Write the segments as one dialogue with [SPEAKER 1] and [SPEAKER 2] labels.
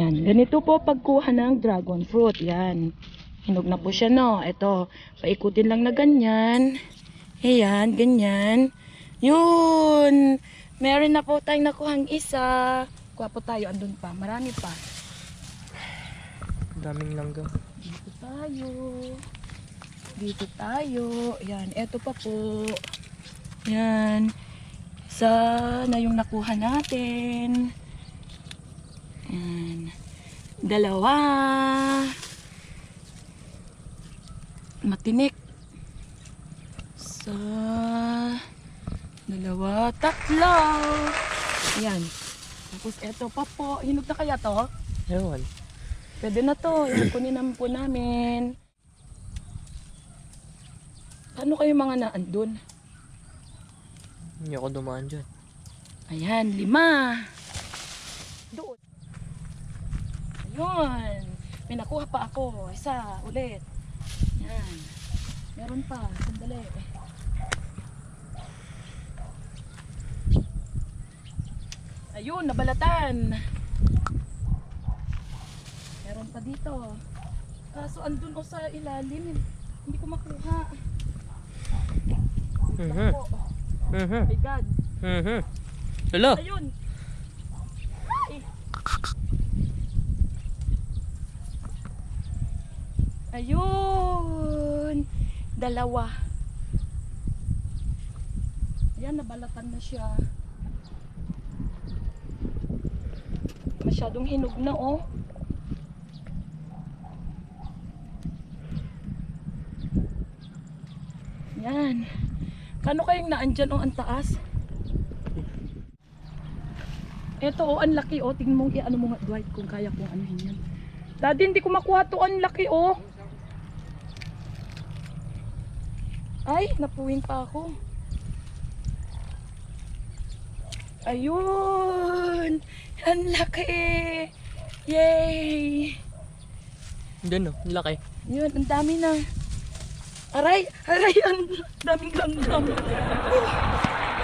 [SPEAKER 1] Yan, ganito po pagkuha ng dragon fruit. Yan. Hinog na po siya, no? Ito, paikutin lang na ganyan. Ayan, ganyan. Yun! Meron na po tayong nakuhang isa. Kuha po tayo, andun pa. Marami pa.
[SPEAKER 2] Daming langgam.
[SPEAKER 1] Dito tayo. Dito tayo. Yan, eto pa po. Yan. Isa na yung nakuha natin. Yan. Dalawa. Matinik. Sa dalawa, tatlo. Yan. Tapos eto pa po. Hinog na kaya to?
[SPEAKER 2] Ewan.
[SPEAKER 1] Pwede na to. Yan, kunin naman po namin. Paano kayo mga naandun?
[SPEAKER 2] Hindi ako dumaan dyan.
[SPEAKER 1] Ayan, lima. Doon. Ayun. May nakuha pa ako. Isa, ulit. Yan. Meron pa. Sandali. Ayun, nabalatan. Meron pa dito. Kaso andun ko sa ilalim. Hindi ko makuha.
[SPEAKER 2] Mhm.
[SPEAKER 1] Ako.
[SPEAKER 2] Mhm.
[SPEAKER 1] My God.
[SPEAKER 2] Mhm. Lala.
[SPEAKER 1] Ayun. Ay. Ayun. Dalawa. Ayan, nabalatan na siya. Masyadong hinog na, oh. Yan. Kano kayong naandyan, oh, ang taas? Eto, oh, ang laki, oh. Tingnan mo, ano mo nga, Dwight, kung kaya kong anuhin yan. Daddy, hindi ko makuha to. Ang laki, oh. Ay, napuwing pa ako. Ayun! Ang laki! Yay!
[SPEAKER 2] Doon no, laki.
[SPEAKER 1] Yun, ang dami na. Aray! Aray! Ang daming langgam.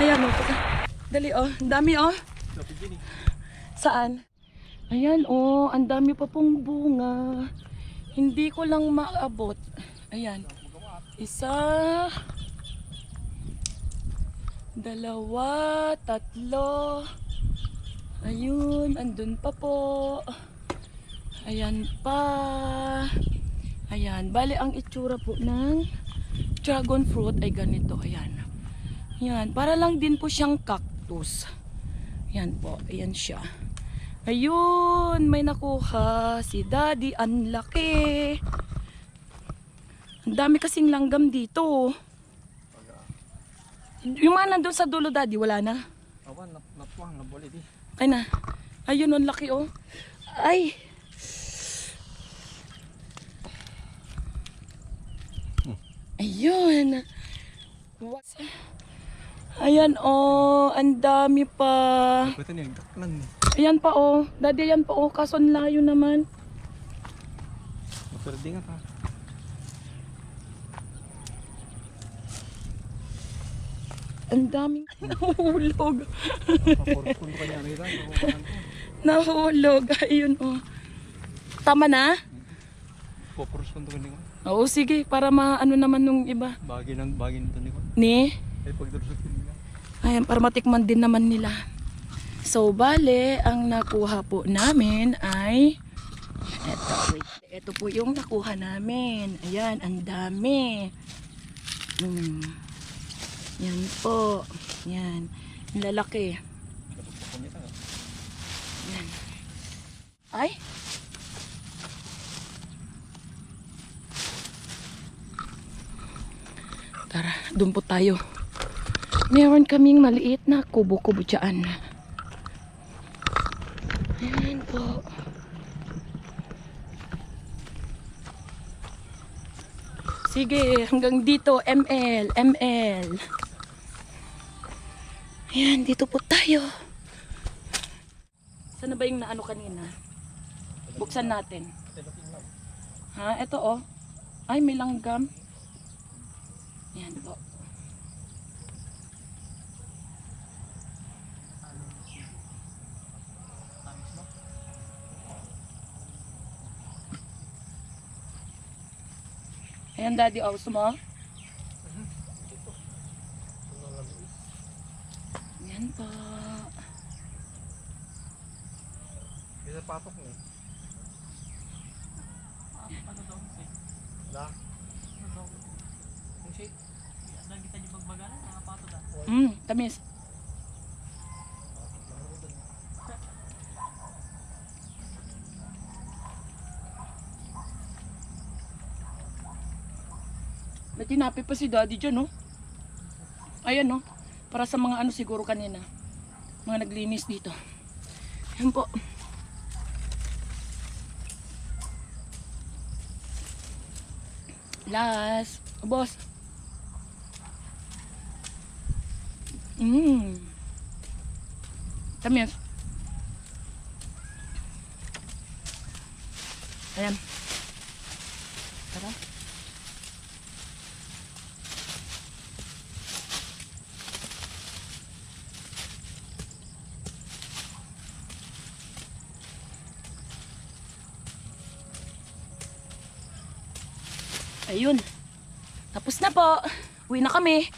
[SPEAKER 1] Ayan, oh. teka. Dali, oh. Ang dami, oh. Saan? Ayan, oh. Ang dami pa pong bunga. Hindi ko lang maabot. Ayan. Isa. Dalawa. Tatlo. Ayun. Andun pa po. Ayan pa. Ayan. Bali, ang itsura po ng dragon fruit ay ganito. Ayan. Ayan. Para lang din po siyang cactus. Ayan po. Ayan siya. Ayun. May nakuha. Si daddy. Ang laki. Ang dami kasing langgam dito. Yung mga nandun sa dulo daddy, wala na.
[SPEAKER 3] Awan, nap napwang, nabuli di.
[SPEAKER 1] Ay na. Ayun, ang laki oh. Ay. Ayun. Ayan oh, ang dami pa.
[SPEAKER 3] Pwede ni.
[SPEAKER 1] Ayan pa oh. Daddy, ayan pa oh. Kaso ang layo naman.
[SPEAKER 3] Maperde nga ka.
[SPEAKER 1] Ang daming
[SPEAKER 3] nila.
[SPEAKER 1] Nahulog. Ayun oh. Tama na?
[SPEAKER 3] Paporos kundo kanya ko.
[SPEAKER 1] Oo, sige. Para maano naman nung iba.
[SPEAKER 3] Bagay ng bagay nito ni ko.
[SPEAKER 1] Ni?
[SPEAKER 3] Ay pagdarusot ko nila.
[SPEAKER 1] Ayan, para matikman din naman nila. So, bale, ang nakuha po namin ay... Eto, wait. Ito po yung nakuha namin. Ayan, ang dami. Mm. Yan po. Yan. Lalaki. Yan. Ay! Tara, doon po tayo. Meron kaming maliit na kubo-kubo dyan. Ayan po. Sige, hanggang dito, ML, ML. Ayan, dito po tayo. Sana ba yung naano kanina? Buksan natin. Ha, ito oh. Ay, may langgam. Ayan po. Ayan, daddy, oh. Mo?
[SPEAKER 3] Patok mo.
[SPEAKER 4] Ano daw?
[SPEAKER 3] Da.
[SPEAKER 4] Ano daw? Kung siya, dahil kita di magbagalan, nakapato da.
[SPEAKER 1] Mm, tamis. May tinapi pa si daddy dyan, no? Ayan, no? Para sa mga ano siguro kanina. Mga naglinis dito. Yan po. Last. Boss. Mmm. Tamis. Ayan. Tara. Ayun. Tapos na po. Uwi na kami.